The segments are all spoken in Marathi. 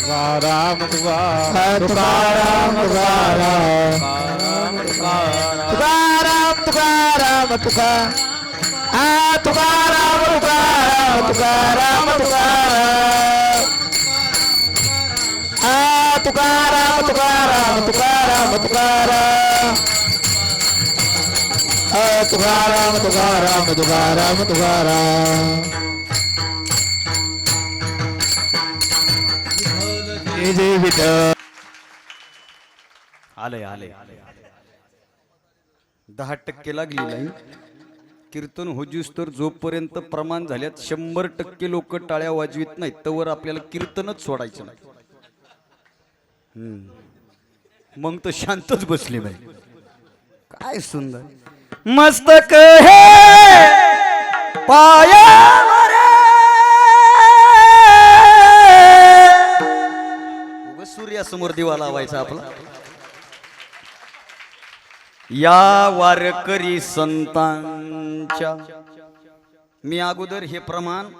तुकाराम तुकाराम तुकाराम तुकाराम तुकाराम तुका आ तुकाराम तुकाराम तुकाराम तुकाराम आ तुकाराम तुकाराम तुकाराम तुकाराम आ तुकाराम तुकाराम तुकाराम तुकाराम जय जय विठ्ठल दहा टक्के लागली नाही. कीर्तन होजूस तर जोपर्यंत प्रमाण झाल्यात शंभर टक्के लोक टाळ्या वाजवीत नाहीत. तवर आपल्याला कीर्तनच सोडायचं नाही. मग तर शांतच बसली बाई. काय सुंदर. मस्तक हे पाया सूर्यासमोर दिवा लावायचा आपला. या वारकरी संतांच्या मी अगोदर हे प्रमाण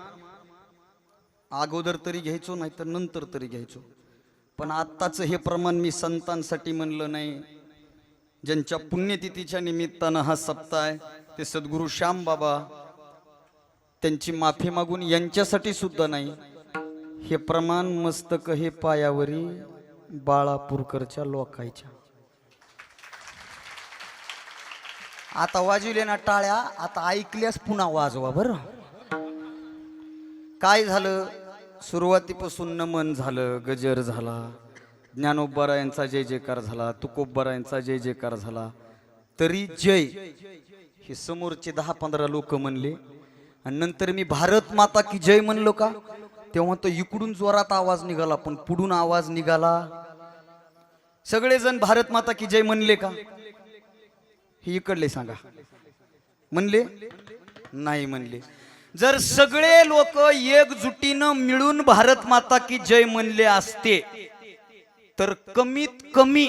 अगोदर तरी घ्यायचो नाही तर नंतर तरी घ्यायचो. पण आत्ताचं हे प्रमाण मी संतांसाठी म्हणलं नाही. ज्यांच्या पुण्यतिथीच्या निमित्तानं हा सप्ताह आहे ते सद्गुरू श्याम बाबा त्यांची माफी मागून यांच्यासाठी सुद्धा नाही. हे प्रमाण मस्तक हे पायावरी बाळापूरकरच्या लोकायच्या. आता वाजविले ना टाळ्या आता ऐकल्यास पुन्हा वाजवा बरं. काय झालं? सुरुवातीपासून नमन झालं गजर झाला. ज्ञानोबरायांचा जय जयकार झाला तुकोबरायांचा जय जयकार झाला. तरी जय हे समोरचे दहा पंधरा लोक म्हणले. आणि नंतर मी भारत माता की जय म्हणलो का? तेव्हा तो इकडून जोरात आवाज निघाला पण पुढून आवाज निघाला. सगळेजण भारत माता की जय म्हणले का? हे इकडले सांगा. म्हणले? नाही म्हणले. जर सगळे लोक एकजुटीनं मिळून भारत माता की जय म्हणले असते तर कमीत कमी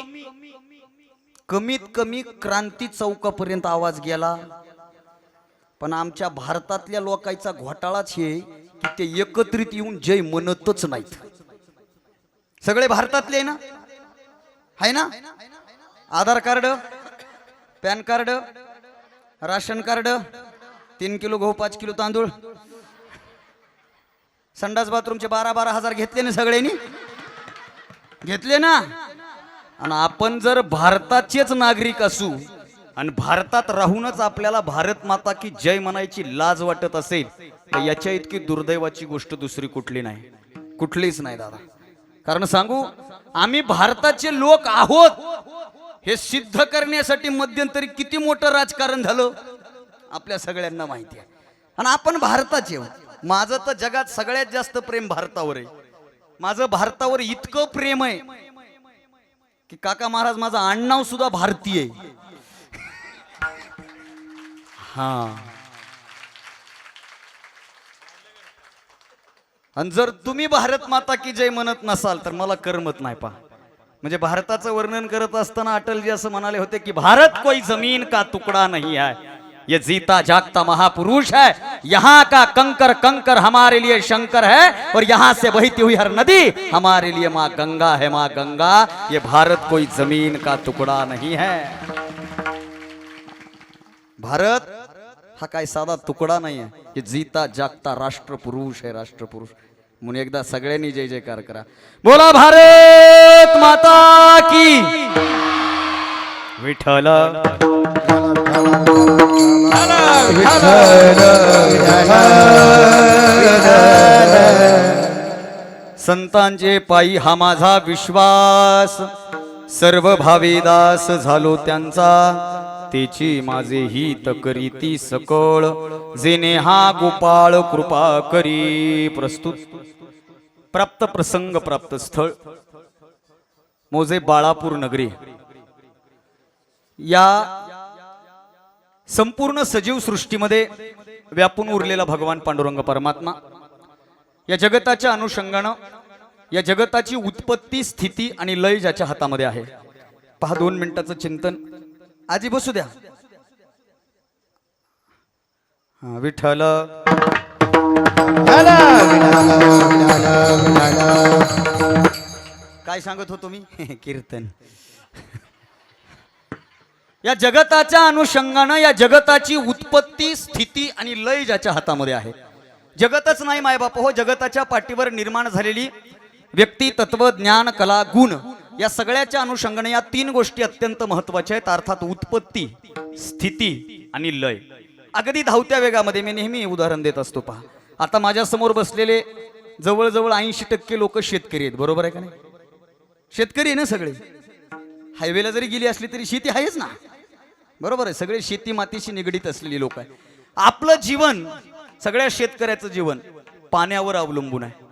कमीत कमी क्रांती चौकापर्यंत आवाज गेला. पण आमच्या भारतातल्या लोकांचा घोटाळाच हे. की ते एकत्रित येऊन जय म्हणतच नाहीत. सगळे भारतातले ना? आहे ना? Aadhaar card pan card ration card तीन किलो गहू पाच किलो तांदूळ. संडास बाथरूमचे बारा बारा हजार घेतले ना सगळ्यांनी? घेतले ना? आणि आपण जर भारताचेच नागरिक असू आणि भारतात राहूनच आपल्याला भारत माता की जय म्हणायची लाज वाटत असेल तर याच्या इतकी दुर्दैवाची गोष्ट दुसरी कुठली नाही. कुठलीच नाही दादा. कारण सांगू आम्ही भारताचे लोक आहोत हे सिद्ध करण्यासाठी मध्यंतरी किती मोठं राजकारण झालं आपल्या सगळ्यांना माहिती आहे. आणि आपण भारताचे आहोत माझं तर जगात सगळ्यात जास्त प्रेम भारतावर आहे. माझं भारतावर इतकं प्रेम आहे की काका महाराज माझं आडनाव सुद्धा भारतीय आहे. हा. आणि जर तुम्ही भारत माता की जय म्हणत नसाल तर मला करमत नाही पा म्हणजे भारताचं वर्णन करत असताना अटलजी असं म्हणाले होते की भारत कोई जमीन का तुकडा नाही आहे ये जीता जागता महापुरुष है। यहाँ का कंकर कंकर हमारे लिए शंकर है और यहाँ से बहती हुई हर नदी हमारे लिए माँ गंगा है माँ गंगा। ये भारत कोई जमीन का टुकड़ा नहीं है। भारत हा काय साधा तुकडा नाही आहे हे जीता जागता राष्ट्रपुरुष आहे राष्ट्रपुरुष. म्हणून एकदा सगळ्यांनी जय जयकार करा. बोला भारत माता की. विठ्ठल. संतांचे पायी हा माझा विश्वास. सर्व भावेदास झालो त्यांचा. तेची माझे ही तकरीती सकळ. जेने हा गोपाळ कृपा करी. प्रस्तुत. प्राप्त प्रसंग प्राप्त स्थळ. मोजे बाळापूर नगरी. या संपूर्ण सजीव सृष्टीमध्ये व्यापून उरलेला भगवान पांडुरंग परमात्मा. या जगताच्या अनुषंगानं या जगताची उत्पत्ती स्थिती आणि लय ज्याच्या हातामध्ये आहे. पहा दोन मिनिटाचं चिंतन. आजी बसू द्या. हा, विठ्ठल. काय सांगत होतो मी कीर्तन. या जगताच्या अनुषंगानं या जगताची उत्पत्ती स्थिती आणि लय ज्याच्या हातामध्ये आहे. जगतच नाही मायबाप. हो जगताच्या पाठीवर निर्माण झालेली व्यक्ती तत्व ज्ञान कला गुण. या सगळ्याच्या अनुषंगाने या तीन गोष्टी अत्यंत महत्त्वाच्या आहेत. अर्थात उत्पत्ती स्थिती आणि लय. अगदी धावत्या वेगामध्ये मी नेहमी उदाहरण देत असतो पहा. आता माझ्यासमोर बसलेले जवळजवळ ऐंशी टक्के लोक शेतकरी आहेत. बरोबर आहे का नाही? शेतकरी आहे ना सगळे? हायवेला जरी गेली असली तरी शेती आहेच ना. बरोबर आहे. सगळे शेती मातीशी निगडीत असलेली लोक आहे आपलं जीवन सगळ्या शेतकऱ्याचं जीवन पाण्यावर अवलंबून आहे.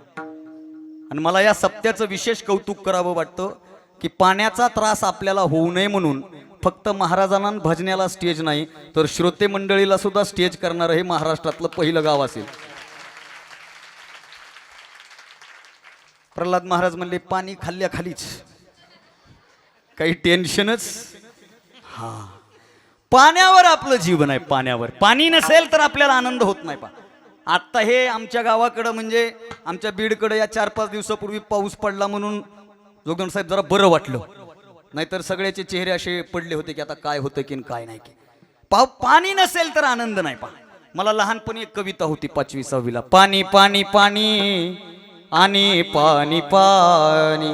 आणि मला या सप्त्याचं विशेष कौतुक करावं वाटतं. की पाण्याचा त्रास आपल्याला होऊ नये म्हणून फक्त महाराजांना भजण्याला स्टेज नाही तर श्रोते मंडळीला सुद्धा स्टेज करणारं हे महाराष्ट्रातलं पहिलं गाव असेल. प्रल्हाद महाराज म्हणले पाणी खाल्ल्या खालीच काही टेन्शनच हा. पाण्यावर आपलं जीवन आहे पाण्यावर. पाणी नसेल तर आपल्याला आनंद होत नाही पा आत्ता हे आमच्या गावाकडं म्हणजे आमच्या बीडकडं या चार पाच दिवसापूर्वी पाऊस पडला म्हणून जोगदंड साहेब जरा बरं वाटलं. नाहीतर सगळ्याचे चेहरे असे पडले होते की आता काय होतं की काय नाही की. पाव पाणी नसेल तर आनंद नाही पा मला लहानपणी एक कविता होती पाचवी सहावीला पाणी पाणी पाणी आणि पाणी पाणी.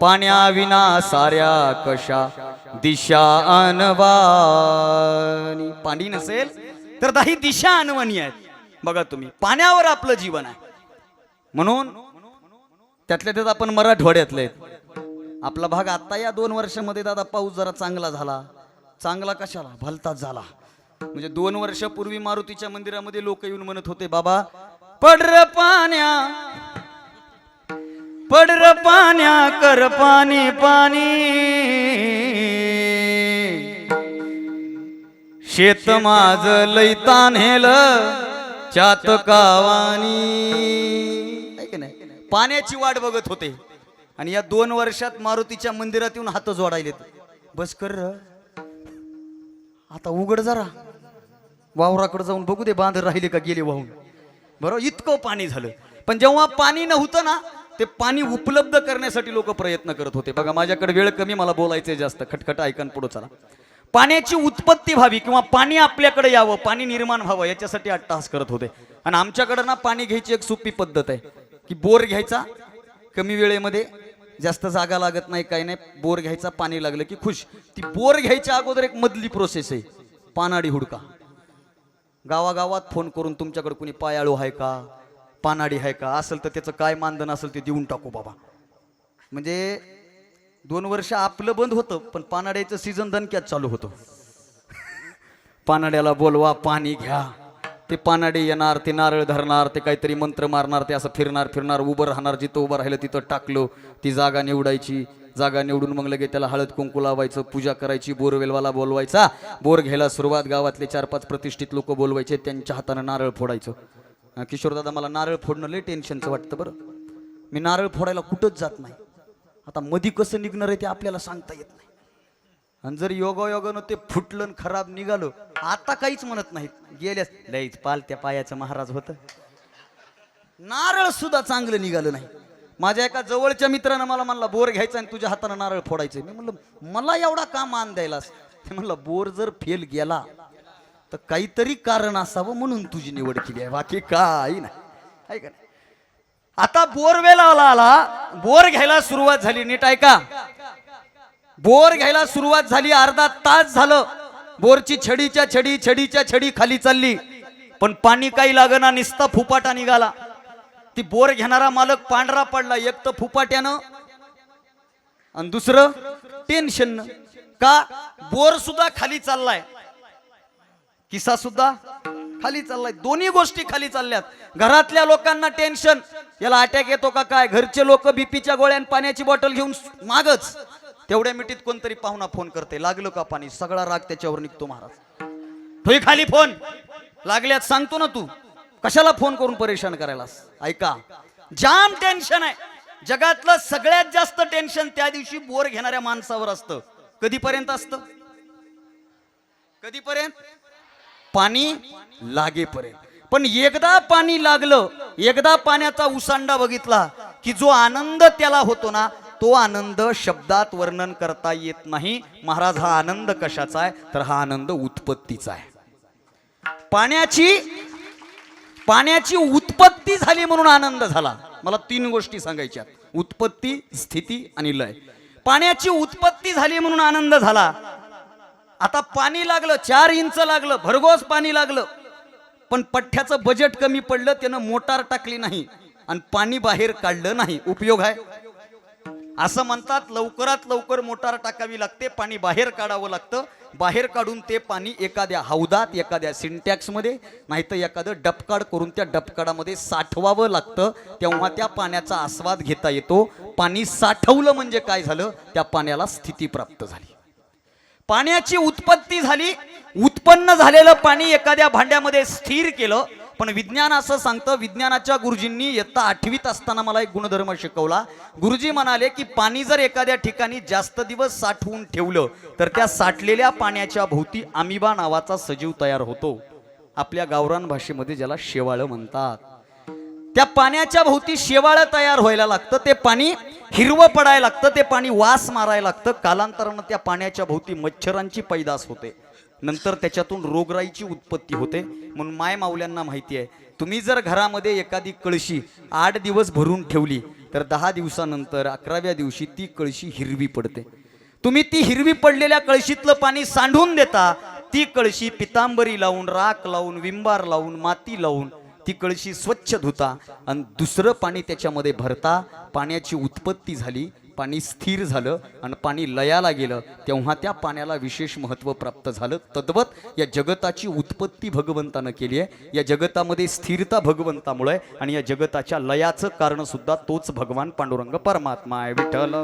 पाण्याविना साऱ्या कशा दिशा अनवानी पाणी नसेल तर दाही दिशा अनवानी आहेत. बघा तुम्ही पाण्यावर आपलं जीवन आहे. म्हणून त्यातल्या त्यात आपण मराठवाड्यातले आपला भाग आता या दोन वर्षामध्ये दादा पाऊस जरा चांगला झाला. चांगला कशाला? भलताच झाला. म्हणजे दोन वर्षापूर्वी मारुतीच्या मंदिरामध्ये लोक येऊन म्हणत होते बाबा पडर पाण्या पडर पाण्या कर पाणी पाणी. शेत माझ लैतान हेल चात कावानी पाण्याची वाट बघत होते. आणि या दोन वर्षात मारुतीच्या मंदिरात येऊन हात जोडायलेत. बस कर र. आता उघड जरा. वावराकडे जाऊन बघू दे बांध राहिले का गेले वाहून. बरोबर इतकं पाणी झालं. पण जेव्हा पाणी नव्हतं ना ते पाणी उपलब्ध करण्यासाठी लोक प्रयत्न करत होते. बघा माझ्याकडे वेळ कमी मला बोलायचं जास्त. खटखट ऐकन पुढे चला. पाण्याची उत्पत्ती व्हावी किंवा पाणी आपल्याकडे यावं पाणी निर्माण व्हावं याच्यासाठी अट्टहास करत होते. आणि आमच्याकडे ना पाणी घ्यायची एक सोपी पद्धत आहे. की बोर घ्यायचा कमी वेळेमध्ये जास्त जागा लागत नाही काही नाही बोर घ्यायचा पाणी लागलं की खुश. ती बोर घ्यायच्या अगोदर एक मधली प्रोसेस आहे पानाडी हुडका. गावागावात फोन करून तुमच्याकडे कोणी पायाळू आहे का पानाडी आहे का असेल तर त्याचं काय मानधन असेल ते देऊन टाकू बाबा. म्हणजे दोन वर्ष आपलं बंद होतं पण पानाड्याचं सीझन दणक्यात चालू होतं. पानाड्याला बोलवा पाणी घ्या. ते पानाडे येणार ते नारळ धरणार ते काहीतरी मंत्र मारणार ते असं फिरणार फिरणार उभं राहणार जिथं उभं राहिलं तिथं टाकलं. ती जागा निवडायची. जागा निवडून मग लगे त्याला हळद कुंकू लावायचं पूजा करायची बोरवेलवाला बोलवायचा. बोर घ्यायला सुरुवात गावातले चार पाच प्रतिष्ठित लोक बोलवायचे त्यांच्या हातानं नारळ फोडायचं. किशोरदादा मला नारळ फोडणं लय टेन्शनचं वाटतं बरं. मी नारळ फोडायला कुठंच जात नाही. आता मधी कसं निघणार आहे ते आपल्याला सांगता येत नाही. आणि जर योगायोगानं ते फुटलं आणि खराब निघालो आता काहीच म्हणत नाहीत. गेल्यास लईच पालत्या पायाचं महाराज होतं. नारळ सुद्धा चांगलं निघालं नाही. माझ्या एका जवळच्या मित्रानं मला म्हणला बोर घ्यायचा आणि तुझ्या हातानं नारळ फोडायचं मी म्हणलं मला एवढा का मान द्यायलास. ते म्हणलं बोर जर फेल गेला तर काहीतरी कारण असावं म्हणून तुझी निवड केली आहे. बाकी काही नाही. आहे का नाही? आता बोरवेल आला आला बोर घ्यायला सुरुवात झाली. नीट ऐका. बोर घ्यायला सुरुवात झाली अर्धा तास झालं. बोरची छडीच्या छडी छडीच्या छडी खाली चालली. पण पाणी काही लागना निसता फुपाटा निघाला. ती बोर घेणारा मालक पांढरा पडला एक तर फुपाट्यानं आणि दुसरं टेन्शन का? बोर सुद्धा खाली चाललाय. किस्सा सुद्धा खाली चाललाय. दोन्ही गोष्टी खाली चालल्यात. घरातल्या लोकांना टेन्शन याला अटॅक येतो का काय? घरचे लोक बीपीच्या गोळ्या पाण्याची बॉटल घेऊन मागच. तेवढ्या मिठीत कोणतरी पाहुणा फोन करते. लागलो का पाणी? सगळा राग त्याच्यावर निघतो महाराज. ठोई खाली फोन. लागल्यात सांगतो ना तू. कशाला फोन करून परेशान करायला ऐका. जाम टेन्शन आहे. जगातलं सगळ्यात जास्त टेन्शन त्या दिवशी बोर घेणाऱ्या माणसावर असतं. कधीपर्यंत असतं? कधीपर्यंत? पाणी लागेपर्यंत. पण एकदा पाणी लागलं एकदा पाण्याचा उसांडा बघितला की जो आनंद त्याला होतो ना तो आनंद शब्दात वर्णन करता येत नाही. महाराज हा आनंद कशाचा आहे? तर हा आनंद उत्पत्तीचा आहे. पाण्याची पाण्याची उत्पत्ती झाली म्हणून आनंद झाला. मला तीन गोष्टी सांगायच्या उत्पत्ती स्थिती आणि लय. पाण्याची उत्पत्ती झाली म्हणून आनंद झाला. आता पाणी लागलं चार इंच लागलं भरघोस पाणी लागलं. पण पठ्ठ्याचं बजेट कमी पडलं त्यानं मोटार टाकली नाही. आणि पाणी बाहेर काढलं नाही. उपयोग आहे? असं म्हणतात लवकरात लवकर मोटार टाकावी लागते पाणी बाहेर काढावं लागतं. बाहेर काढून ते पाणी एखाद्या हौदात एखाद्या सिंटॅक्समध्ये नाहीतर एखादं डबकाड करून त्या डबकाडामध्ये साठवावं लागतं. तेव्हा त्या पाण्याचा आस्वाद घेता येतो. पाणी साठवलं म्हणजे काय झालं? त्या पाण्याला स्थिती प्राप्त झाली. पाण्याची उत्पत्ती झाली. उत्पन्न झालेलं पाणी एखाद्या भांड्यामध्ये स्थिर केलं. पण विज्ञान असं सांगतं विज्ञानाच्या गुरुजींनी इयत्ता आठवीत असताना मला एक गुणधर्म शिकवला. गुरुजी म्हणाले की पाणी जर एखाद्या ठिकाणी जास्त दिवस साठवून ठेवलं तर त्या साठलेल्या पाण्याच्या भोवती अमिबा नावाचा सजीव तयार होतो. आपल्या गावरान भाषेमध्ये ज्याला शेवाळं म्हणतात. त्या पाण्याच्या भोवती शेवाळं तयार व्हायला लागतं. ते पाणी हिरवं पडायला लागतं ते पाणी वास मारायला लागतं. कालांतरानं त्या पाण्याच्या भोवती मच्छरांची पैदास होते. नंतर त्याच्यातून रोगराईची उत्पत्ती होते. म्हणून माय माऊल्यांना माहिती आहे तुम्ही जर घरामध्ये एखादी कळशी आठ दिवस भरून ठेवली तर दहा दिवसानंतर अकराव्या दिवशी ती कळशी हिरवी पडते. तुम्ही ती हिरवी पडलेल्या कळशीतलं पाणी सांडून देता ती कळशी पितांबरी लावून राख लावून विंबार लावून माती लावून ती कळशी स्वच्छ धुता आणि दुसरं पाणी त्याच्यामध्ये भरता. पाण्याची उत्पत्ती झाली पाणी स्थिर झालं आणि पाणी लयाला गेलं तेव्हा त्या पाण्याला विशेष महत्त्व प्राप्त झालं. तद्वत या जगताची उत्पत्ती भगवंतानं केली आहे. या जगतामध्ये स्थिरता भगवंतामुळे आहे आणि या जगताच्या लयाचं कारण सुद्धा तोच भगवान पांडुरंग परमात्मा आहे. विठ्ठल.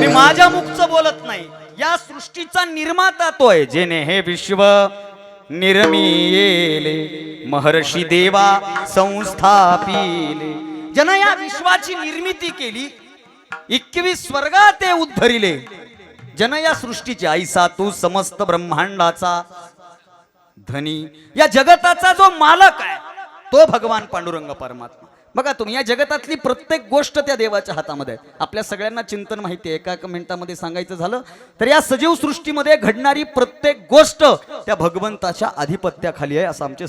मी माझ्या मुखचं बोलत नाही. या सृष्टीचा निर्माता तो आहे जेने हे विश्व निर्मियेले। महर्षी देवा संस्थापिले। जन या विश्वाची निर्मिती केली एकवीस स्वर्गात ते उद्धरिले जन या सृष्टीची आईसा तू समस्त ब्रह्मांडाचा धनी. या जगताचा जो मालक आहे तो भगवान पांडुरंग परमात्मा. बघा तुम्ही या जगतातली प्रत्येक गोष्ट त्या देवाच्या हातामध्ये आपल्या सगळ्यांना चिंतन माहिती आहे. एका एका मिनिटामध्ये सांगायचं झालं तर या सजीव सृष्टीमध्ये घडणारी प्रत्येक गोष्ट त्या भगवंताच्या आधिपत्याखाली आहे असं आमचे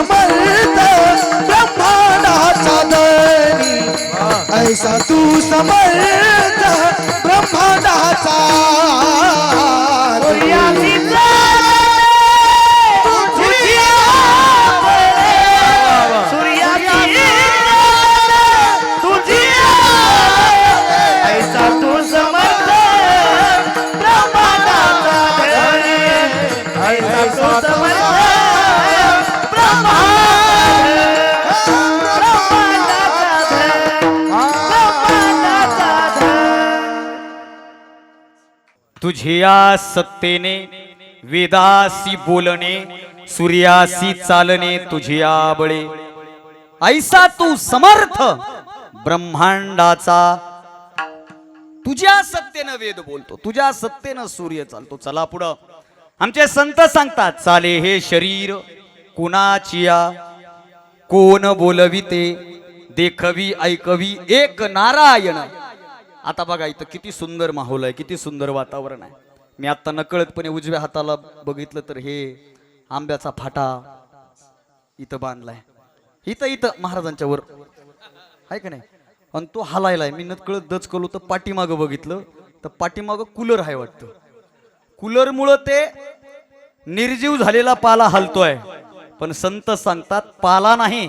समर्थ ब्रह्मांडाचा धनी ऐसा तू समर्थ ब्रह्मांडाचा तुझ्या सत्तेने वेदासी बोलणे सूर्यासी चालणे तुझ्या बळे ऐसा तू समर्थ ब्रह्मांडाचा. तुझ्या सत्तेनं वेद बोलतो तुझ्या सत्तेनं सूर्य चालतो. चला पुढं. आमचे संत सांगतात चाले हे शरीर कुणाचिया कोण बोलविते? देखवी ऐकवी एक नारायण आता बघा इथं किती सुंदर माहोल आहे किती सुंदर वातावरण आहे. मी आता नकळतपणे उजव्या हाताला बघितलं तर हे आंब्याचा फाटा इथं बांधलाय. इथं इथं महाराजांच्या वर. आहे का नाही? आणि तो हालायलाय. मी नकळत दच कलो तर पाठीमागं बघितलं तर पाठीमागं कूलर आहे वाटतं. कूलरमुळं ते निर्जीव झालेला पाला हलतोय. पण संत सांगतात पाला नाही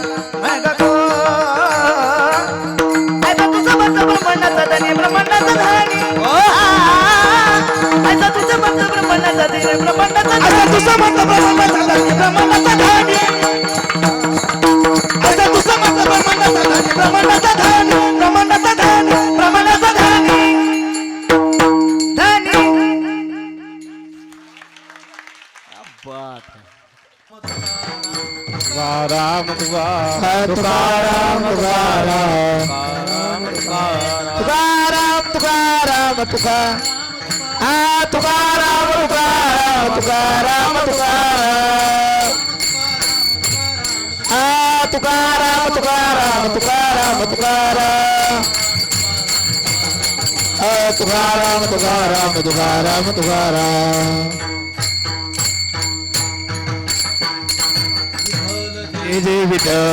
असा धनी तुझं मत ब्रह्मांडाचा धनी ब्रह्मांडाचा धनी असा तुझं मत ब्रह्मांडाचा धनी ब्रह्मांडाचा धनी ब्रह्मांडाचा धनी ब्रह्मांडाचा धनी धनी तुकाराम तुकाराम तुकाराम तुकाराम तुकाराम तुकाराम तुका आ तुकाराम तुकाराम तुकाराम तुकाराम आ तुकाराम तुकाराम तुकाराम तुकाराम आ तुकाराम तुकाराम तुकाराम तुकाराम जय जय विठ्ठल